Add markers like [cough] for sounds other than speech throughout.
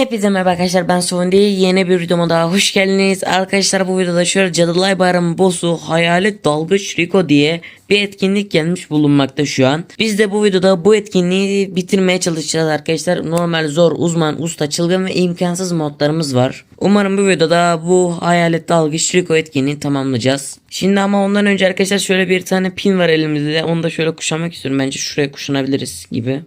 Hepinize merhaba arkadaşlar ben Sondi yeni bir videoma daha hoş geldiniz. Arkadaşlar bu videoda şöyle Cadılar Bayramı boss'u Hayalet Dalgıç Rico diye bir etkinlik gelmiş bulunmakta şu an. Biz de bu videoda bu etkinliği bitirmeye çalışacağız arkadaşlar. Normal zor uzman usta çılgın ve imkansız modlarımız var. Umarım bu videoda bu Hayalet Dalgıç Rico etkinliğini tamamlayacağız. Şimdi ama ondan önce arkadaşlar şöyle bir tane pin var elimizde. Onu da şöyle kuşanmak istiyorum. Bence şuraya kuşanabiliriz gibi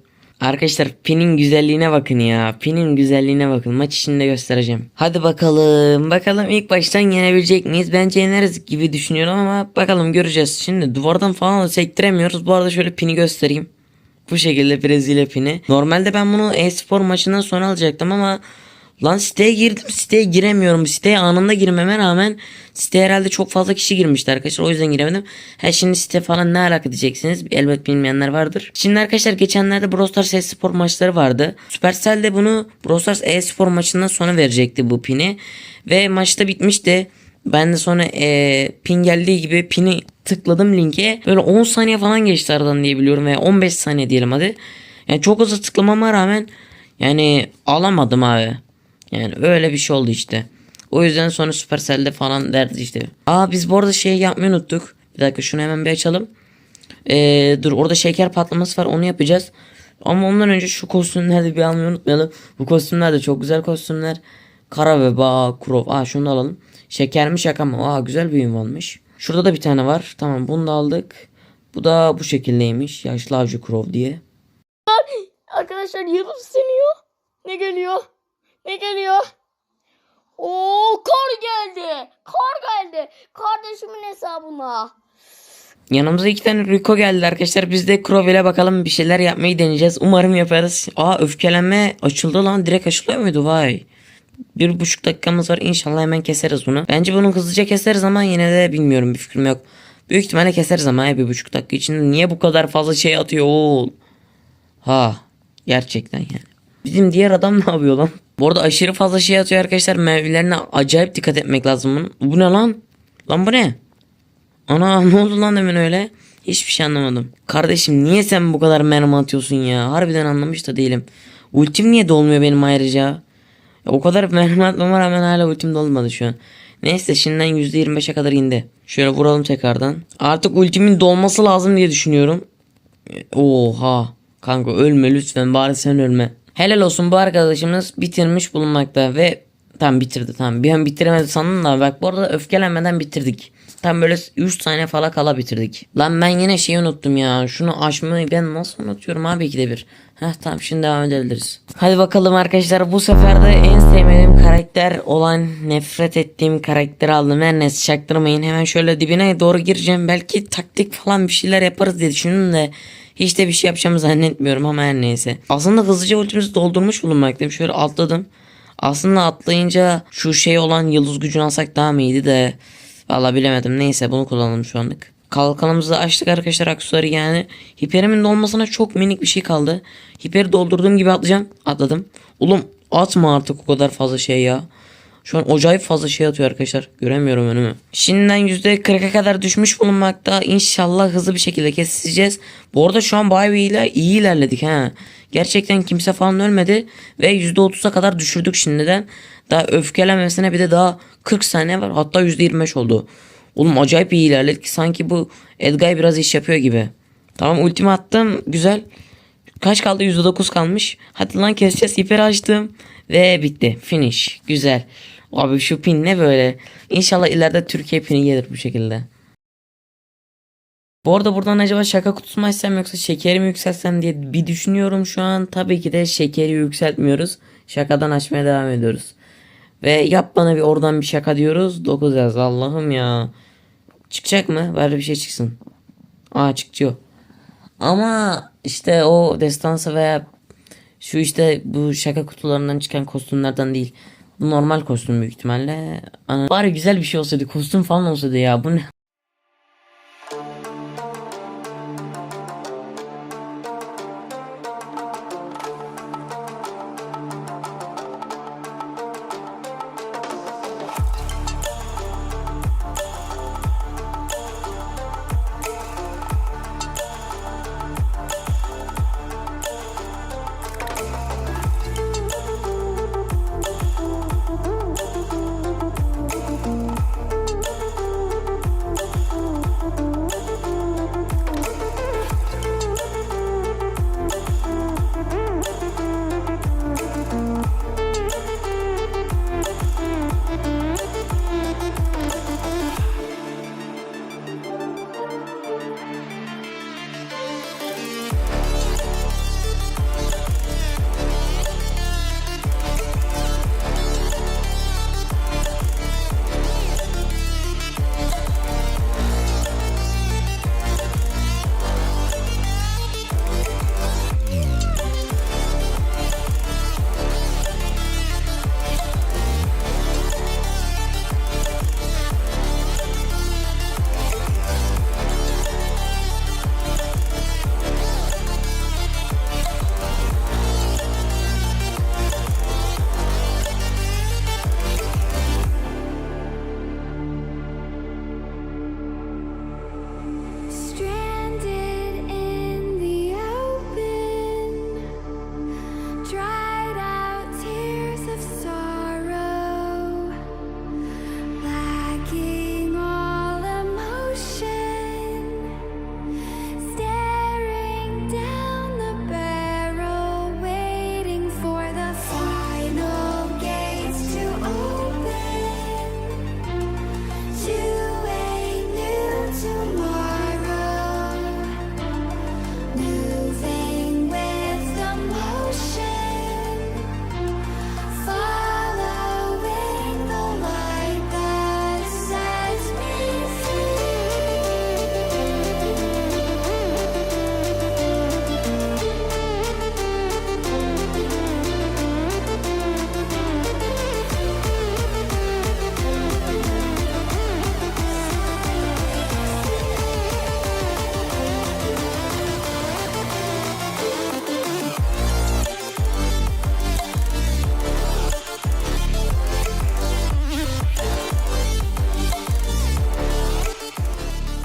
Arkadaşlar pinin güzelliğine bakın ya. Pinin güzelliğine bakın. Maç içinde göstereceğim. Hadi bakalım. Bakalım ilk baştan yenebilecek miyiz? Bence yeneriz gibi düşünüyorum ama bakalım göreceğiz. Şimdi duvardan falan da sektiremiyoruz. Bu arada şöyle pini göstereyim. Bu şekilde Brezilya pini. Normalde ben bunu e-spor maçından sonra alacaktım ama Lan siteye girdim siteye giremiyorum. Siteye anında girmeme rağmen siteye herhalde çok fazla kişi girmişti arkadaşlar. O yüzden giremedim. Ha şimdi site falan ne alaka diyeceksiniz. Elbet bilmeyenler vardır. Şimdi arkadaşlar geçenlerde Brawl Stars e-spor maçları vardı. Supercell de bunu Brawl Stars e-spor maçından sonra verecekti bu pini. Ve maçta bitmişti. Ben de sonra e, pin geldiği gibi pini tıkladım linke. Böyle 10 saniye falan geçti aradan diye biliyorum. Veya 15 saniye diyelim hadi. Yani çok hızlı tıklamama rağmen yani alamadım abi. Yani öyle bir şey oldu işte. O yüzden sonra Supercell'de falan derdi işte. Aa biz bu arada şey yapmayı unuttuk. Bir dakika şunu hemen bir açalım. Ee, dur orada şeker patlaması var onu yapacağız. Ama ondan önce şu kostümleri bir almayı unutmayalım. Bu kostümler de çok güzel kostümler. Kara ve bağ, krov. Aa şunu da alalım. Şeker mi şaka mı? Aa güzel bir ünvan olmuş. Şurada da bir tane var. Tamam bunu da aldık. Bu da bu şekildeymiş. Yaşlı avcı krov diye. Arkadaşlar yıldız seniyor. Ne geliyor? Ne geliyor? Oo kar geldi. Kar geldi. Kardeşimin hesabına. Yanımıza iki tane Rico geldi arkadaşlar. Biz de Crow ile bakalım bir şeyler yapmayı deneyeceğiz. Umarım yaparız. Aa öfkelenme açıldı lan. Direkt açılıyor muydu? Vay. Bir buçuk dakikamız var. İnşallah hemen keseriz bunu. Bence bunu hızlıca keseriz ama yine de bilmiyorum. Bir fikrim yok. Büyük ihtimalle keseriz ama ya bir buçuk dakika içinde. Niye bu kadar fazla şey atıyor oğul? Ha. Gerçekten yani. Bizim diğer adam [laughs] ne yapıyor lan? Bu arada aşırı fazla şey atıyor arkadaşlar. Meyvelerine acayip dikkat etmek lazım. Bu ne lan? Lan bu ne? Ana [laughs] ne oldu lan demin öyle? Hiçbir şey anlamadım. Kardeşim niye sen bu kadar mermi atıyorsun ya? Harbiden anlamış da değilim. Ultim niye dolmuyor benim ayrıca? O kadar [laughs] mermi atmama rağmen hala ultim dolmadı şu an. Neyse şimdiden %25'e kadar indi. Şöyle vuralım tekrardan. Artık ultimin dolması lazım diye düşünüyorum. Oha. Kanka ölme lütfen bari sen ölme. Helal olsun bu arkadaşımız bitirmiş bulunmakta ve tam bitirdi tam. Bir an bitiremedi sandım da bak bu arada öfkelenmeden bitirdik. Tam böyle 3 saniye falan kala bitirdik. Lan ben yine şeyi unuttum ya. Şunu açmayı ben nasıl unutuyorum abi ikide bir. Heh tamam şimdi devam edebiliriz. Hadi bakalım arkadaşlar bu sefer de en sevmediğim karakter olan nefret ettiğim karakteri aldım. Her neyse çaktırmayın. Hemen şöyle dibine doğru gireceğim. Belki taktik falan bir şeyler yaparız diye düşündüm de. Hiç de bir şey yapacağımı zannetmiyorum ama her neyse. Aslında hızlıca ultimizi doldurmuş bulunmaktayım. Şöyle atladım. Aslında atlayınca şu şey olan yıldız gücünü alsak daha mı iyiydi de. Valla bilemedim. Neyse bunu kullanalım şu anlık. Kalkanımızı açtık arkadaşlar aksesuarı yani. Hiperimin dolmasına çok minik bir şey kaldı. Hiperi doldurduğum gibi atlayacağım. Atladım. Oğlum atma artık o kadar fazla şey ya. Şu an acayip fazla şey atıyor arkadaşlar. Göremiyorum önümü. Şimdiden %40'a kadar düşmüş bulunmakta. İnşallah hızlı bir şekilde keseceğiz. Bu arada şu an bayağı ile iyi ilerledik ha. Gerçekten kimse falan ölmedi. Ve %30'a kadar düşürdük şimdiden. Daha öfkelenmesine bir de daha 40 saniye var. Hatta %25 oldu. Oğlum acayip iyi ilerledik. Sanki bu Edgay biraz iş yapıyor gibi. Tamam ultimi attım. Güzel. Kaç kaldı? %9 kalmış. Hadi lan keseceğiz. Hiper açtım. Ve bitti. Finish. Güzel. Abi şu pin ne böyle? İnşallah ileride Türkiye pini gelir bu şekilde. Bu arada buradan acaba şaka kutusu mu açsam yoksa şekeri mi yükseltsem diye bir düşünüyorum şu an. Tabii ki de şekeri yükseltmiyoruz. Şakadan açmaya devam ediyoruz. Ve yap bana bir oradan bir şaka diyoruz. 9 yaz Allah'ım ya. Çıkacak mı? Bari bir şey çıksın. Aa çıkıyor. Ama işte o destansı veya şu işte bu şaka kutularından çıkan kostümlerden değil. Bu normal kostüm büyük ihtimalle. Bari güzel bir şey olsaydı kostüm falan olsaydı ya bu ne?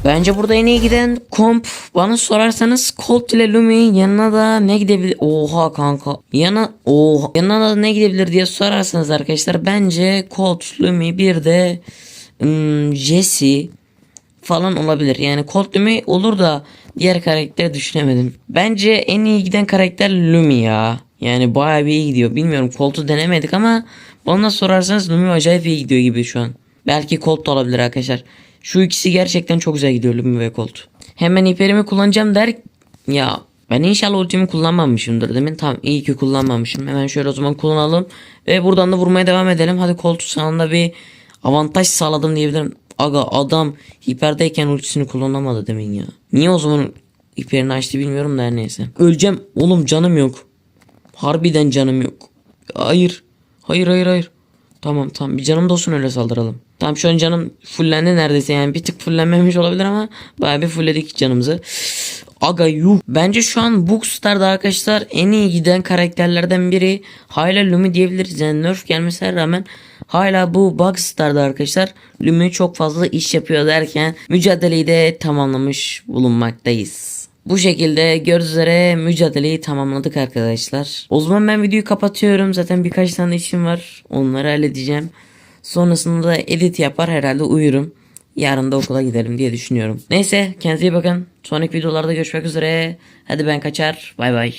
Bence burada en iyi giden komp bana sorarsanız Colt ile Lumi yanına da ne gidebilir? Oha kanka. Yana oha yanına da ne gidebilir diye sorarsanız arkadaşlar bence Colt, Lumi bir de ım, Jesse falan olabilir. Yani Colt Lumi olur da diğer karakteri düşünemedim. Bence en iyi giden karakter Lumi ya. Yani bayağı bir iyi gidiyor. Bilmiyorum Colt'u denemedik ama bana sorarsanız Lumi acayip iyi gidiyor gibi şu an. Belki Colt da olabilir arkadaşlar. Şu ikisi gerçekten çok güzel gidiyor Lumi ve Colt. Hemen hiperimi kullanacağım der. Ya ben inşallah ultimi kullanmamışımdır demin. Tamam iyi ki kullanmamışım. Hemen şöyle o zaman kullanalım. Ve buradan da vurmaya devam edelim. Hadi Colt sana bir avantaj sağladım diyebilirim. Aga adam hiperdeyken ultisini kullanamadı demin ya. Niye o zaman hiperini açtı bilmiyorum da her neyse. Öleceğim. Oğlum canım yok. Harbiden canım yok. Hayır. Hayır hayır hayır. Tamam tamam bir canım da olsun öyle saldıralım. Tamam şu an canım fullendi neredeyse yani bir tık fullenmemiş olabilir ama bayağı bir fullledik canımızı. Aga yuh. Bence şu an Bookstar'da arkadaşlar en iyi giden karakterlerden biri hala Lumi diyebiliriz. Yani nerf gelmesine rağmen hala bu Bugstar'da arkadaşlar Lumi çok fazla iş yapıyor derken mücadeleyi de tamamlamış bulunmaktayız. Bu şekilde gördüğünüz üzere mücadeleyi tamamladık arkadaşlar. O zaman ben videoyu kapatıyorum. Zaten birkaç tane işim var. Onları halledeceğim. Sonrasında da edit yapar herhalde uyurum. Yarın da okula gidelim diye düşünüyorum. Neyse kendinize iyi bakın. Sonraki videolarda görüşmek üzere. Hadi ben kaçar. Bay bay.